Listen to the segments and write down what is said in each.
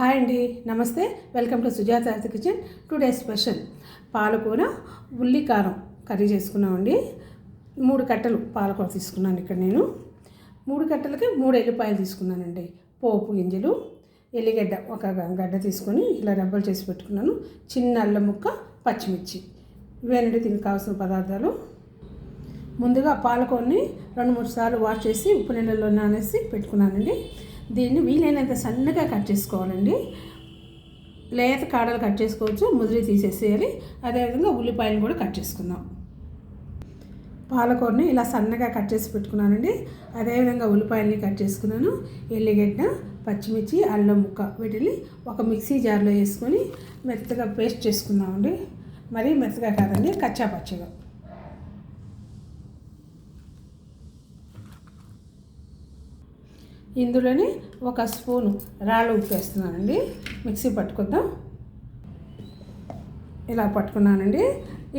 Hi అండి నమస్తే. Welcome to Sujatha health kitchen. Today special. పాలకూర ఉల్లి కారం కర్రీ చేసుకున్నామండి. మూడు కట్టలు పాలకూర తీసుకున్నాను ఇక్కడ నేను. మూడు కట్టలకి మూడు ఎల్లిపాయలు తీసుకున్నానండి. పోపు గింజలు ఎల్లిగడ్డ ఒక గడ్డ తీసుకొని ఇలా రబ్బలు చేసి పెట్టుకున్నాను. చిన్న అల్లం ముక్క పచ్చిమిర్చి. ఇవేనండి దీనికి కావాల్సిన పదార్థాలు. ముందుగా పాలకూరని రెండు మూడు సార్లు వాష్ చేసి ఉప్పు నీళ్ళలో నానేసి పెట్టుకున్నానండి. దీన్ని వీలైనంత సన్నగా కట్ చేసుకోవాలండి. లేత కాడలు కట్ చేసుకోవచ్చు ముదిరి తీసేసేయాలి. అదేవిధంగా ఉల్లిపాయలు కూడా కట్ చేసుకుందాం. పాలకూరని ఇలా సన్నగా కట్ చేసి పెట్టుకున్నానండి. అదేవిధంగా ఉల్లిపాయలని కట్ చేసుకున్నాను. ఎల్లిగడ్డ పచ్చిమిర్చి అల్లం ముక్క వీటిని ఒక మిక్సీ జార్లో వేసుకొని మెత్తగా పేస్ట్ చేసుకుందామండి. మరీ మెత్తగా కాదండి కచ్చా పచ్చగా ఇందులోనే ఒక స్పూను రాళ్ళు ఉప్పు వేస్తున్నానండి మిక్సీ పట్టుకుందాం ఇలా పట్టుకున్నానండి.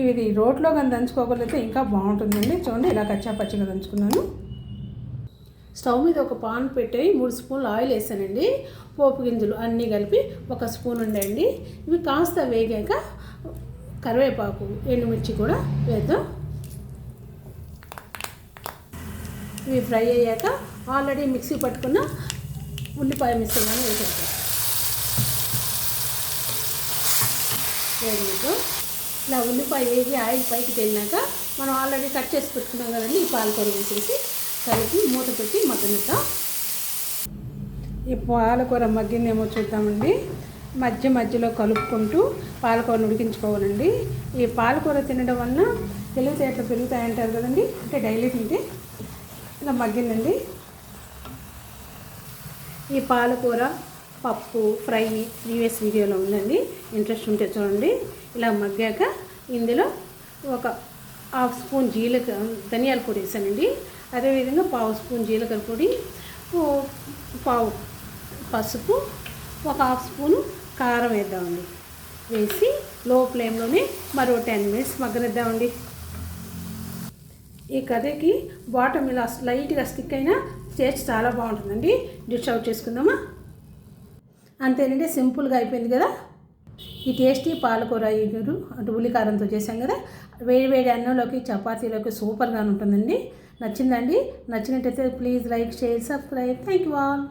ఇది రోట్లో కానీ దంచుకోగలిగితే ఇంకా బాగుంటుందండి. చూడండి ఇలా కచ్చా పచ్చిగా దంచుకున్నాను. స్టవ్ మీద ఒక పాన్ పెట్టి మూడు స్పూన్లు ఆయిల్ వేసానండి. పోపు గింజలు అన్నీ కలిపి ఒక స్పూన్ ఉండండి. ఇవి కాస్త వేగాక కరివేపాకు ఎండుమిర్చి కూడా వేద్దాం. ఇవి ఫ్రై అయ్యాక ఆల్రెడీ మిక్సీ పట్టుకున్న ఉల్లిపాయ మిశ్రమాన్ని వేసేస్తాం వేడితో ఇలా ఉల్లిపాయ వేసి ఆయిల్ పైకి తేలినాక మనం ఆల్రెడీ కట్ చేసి పెట్టుకున్నాం కదండి ఈ పాలకూర వేసేసి కలిపి మూత పెట్టి మగ్గనిద్దాం. ఈ పాలకూర మగ్గిందేమో చూద్దామండి. మధ్య మధ్యలో కలుపుకుంటూ పాలకూరను ఉడికించుకోవాలండి. ఈ పాలకూర తినడం వలన తెలివితేటలు పెరుగుతాయంటారు కదండి అంటే డైలీ తింటే ఇలా మగ్గిందండి. ఈ పాలకూర పప్పు ఫ్రై ప్రీవియస్ వీడియోలో ఉందండి. ఇంట్రెస్ట్ ఉంటే చూడండి. ఇలా మగ్గాక ఇందులో ఒక హాఫ్ స్పూన్ జీలకర్ర ధనియాల పొడి వేసానండి. అదేవిధంగా పావు స్పూన్ జీలకర్ర పొడి పావు పసుపు ఒక హాఫ్ స్పూను కారం వేద్దామండి. వేసి లో ఫ్లేమ్లోనే మరో టెన్ మినిట్స్ మగ్గనిద్దామండి. ఈ కర్రీకి బాటమ్ ఇలా లైట్గా స్టిక్ అయినా టేస్ట్ చాలా బాగుంటుందండి. డిష్ అవుట్ చేసుకుందామా? అంతేనండి సింపుల్గా అయిపోయింది కదా? ఈ టేస్టీ పాలకూర ఇగురు అటు ఉల్లికారంతో చేశాం కదా? వేడి వేడి అన్నంలోకి చపాతీలోకి సూపర్గా ఉంటుందండి. నచ్చిందండి? నచ్చినట్టయితే please like share subscribe thank you all